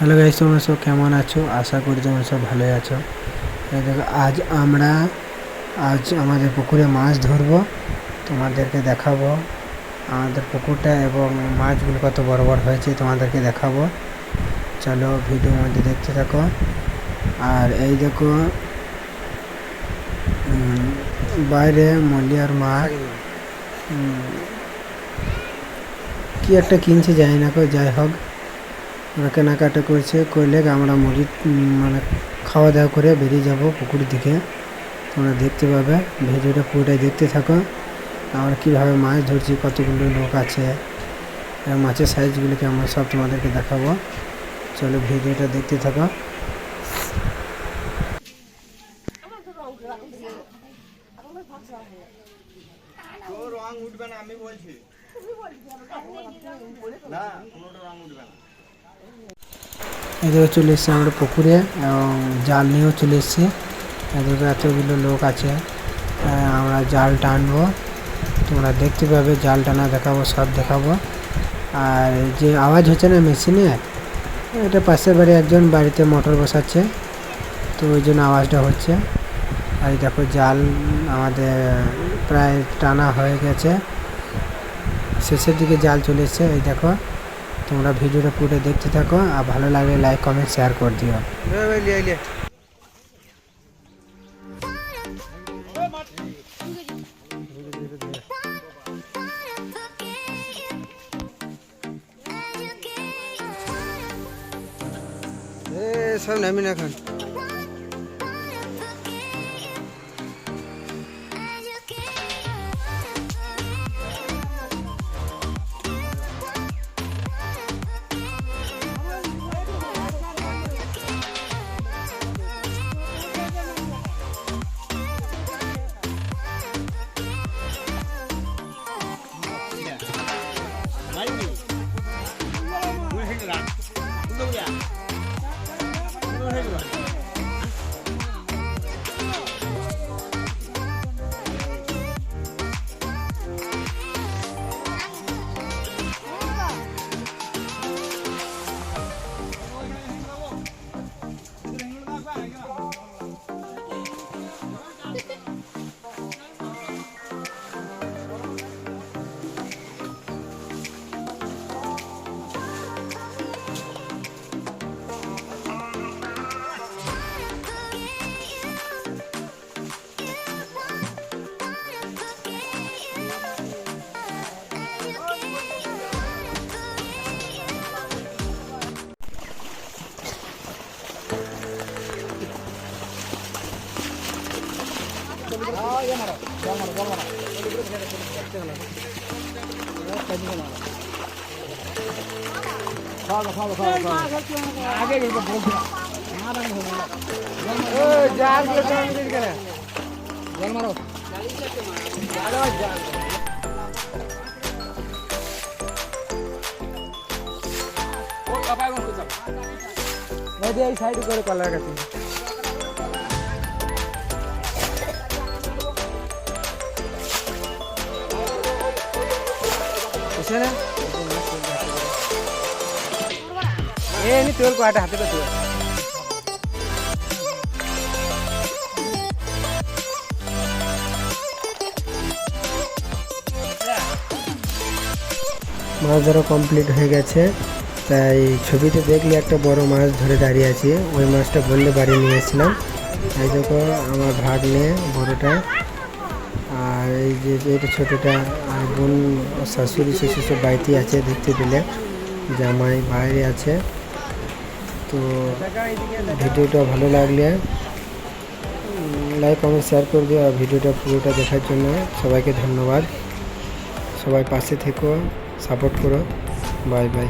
Hello guys, তোমরা সব কেমন আছো? আশা করি তোমরা সব ভালোই আছো। দেখো, আজ আমরা, আজ আমাদের পুকুরে মাছ ধরবো। তোমাদেরকে দেখাবো আমাদের পুকুরটা এবং মাছগুলো কত বড় বড় হয়েছে তোমাদেরকে দেখাবো। চলো, ভিডিওর মধ্যে দেখতে থাকো। আর এই দেখো বাইরে মলিয়ার মাছ কি একটা কিনছে জানি না কো যাই হোক। ওরা কেনাকাটা করছে করলে আমরা মুড়ি মানে খাওয়া দাওয়া করে বেরিয়ে যাব পুকুর দিকে। তোমরা দেখতে পাবে, ভিডিওটা পুরোটাই দেখতে থাকো। আমরা কীভাবে মাছ ধরছি, কতগুলো লোক আছে মাছের সাইজগুলোকে আমরা সব তোমাদেরকে দেখাবো। চলো ভিডিওটা দেখতে থাকো। উঠবে না, আমি বলছি। না কোনোটা রং উঠবে না। এদিকে চলে এসেছি আমরা পুকুরে এবং জাল নিয়েও চলে এসেছি। এদিকে এতগুলো লোক আছে। আমরা জাল টানবো। তোমরা দেখতে পাবে, জাল টানা দেখাবো, সব দেখাবো। আর যে আওয়াজ হচ্ছে না মেশিনে, এটা পাশের বাড়ি একজন বাড়িতে মোটর বসাচ্ছে। তো ওই জন্য আওয়াজটা হচ্ছে। আর দেখো, জাল আমাদের প্রায় টানা হয়ে গেছে। শেষের দিকে জাল চলে এসছে, এই দেখো। তোমরা ভিডিওটা পুরো দেখতে থাকো আর ভালো লাগলে লাইক কমেন্ট শেয়ার করে দিও। সব yeah. না এখন এই সাইড করে কলার কাছে নি তোর হাতে মাছ ধরা কমপ্লিট হয়ে গেছে। তাই ছবিতে দেখলে একটা বড় মাছ ধরে দাঁড়িয়ে আছে। ওই মাছটা বললে বাড়ি নিয়ে এসেছিলাম। তাই দেখো, আমার ভাগ নিয়ে বড়টা যে এটা ছোটোটা, আর বোন শাশুড়ি শ্বশুর সব বাড়িতেই আছে দেখতে পেলে। জামাই বাইরে আছে। তো ভিডিওটা ভালো লাগলে লাইক, কমেন্ট, শেয়ার করে দিও, আর ভিডিওটা পুরোটা দেখার জন্য সবাইকে ধন্যবাদ। সবাই পাশে থেকো, সাপোর্ট করো। Bye bye.